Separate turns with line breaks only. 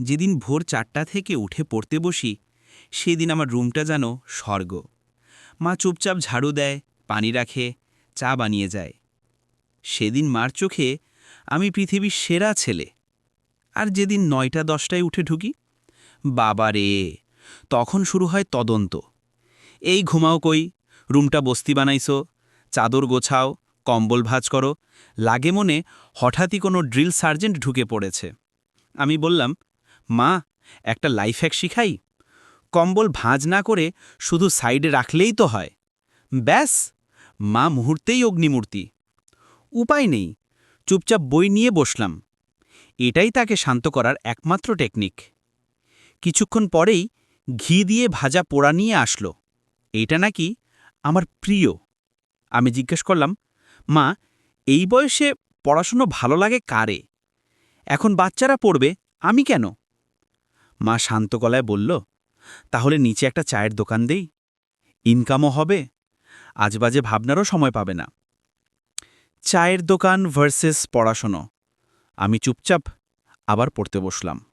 যেদিন ভোর চারটা থেকে উঠে পড়তে বসি, সেদিন আমার রুমটা যেন স্বর্গ। মা চুপচাপ ঝাড়ু দেয়, পানি রাখে, চা বানিয়ে যায়। সেদিন মার চোখে আমি পৃথিবীর সেরা ছেলে। আর যেদিন নয়টা দশটায় উঠে ঢুকি, বাবা রে, তখন শুরু হয় তদন্ত। এই ঘুমাও কই, রুমটা বস্তি বানাইছো, চাদর গোছাও, কম্বল ভাঁজ করো, লাগে মনে হঠাৎই কোনো ড্রিল সার্জেন্ট ঢুকে পড়েছে। আমি বললাম মা, একটা লাইফ হ্যাক শিখাই। কম্বল ভাঁজ না করে শুধু সাইডে রাখলেই তো হয়। ব্যাস, মা মুহূর্তেই অগ্নিমূর্তি। উপায় নেই, চুপচাপ বই নিয়ে বসলাম। এটাই তাকে শান্ত করার একমাত্র টেকনিক কিছুক্ষণ পরেই ঘি দিয়ে ভাজা পোড়া নিয়ে আসলো। এইটা নাকি আমার প্রিয়। আমি জিজ্ঞেস করলাম, মা, এই বয়সে পড়াশুনো ভালো লাগে কারে? এখন বাচ্চারা পড়বে, আমি কেন? মা শান্ত গলায় বলল, তাহলে নিচে একটা চায়ের দোকান দেই। ইনকামও হবে আজবাজে ভাবনারও সময় পাবে না। চায়ের দোকান ভার্সেস পড়াশোনো। আমি চুপচাপ আবার পড়তে বসলাম।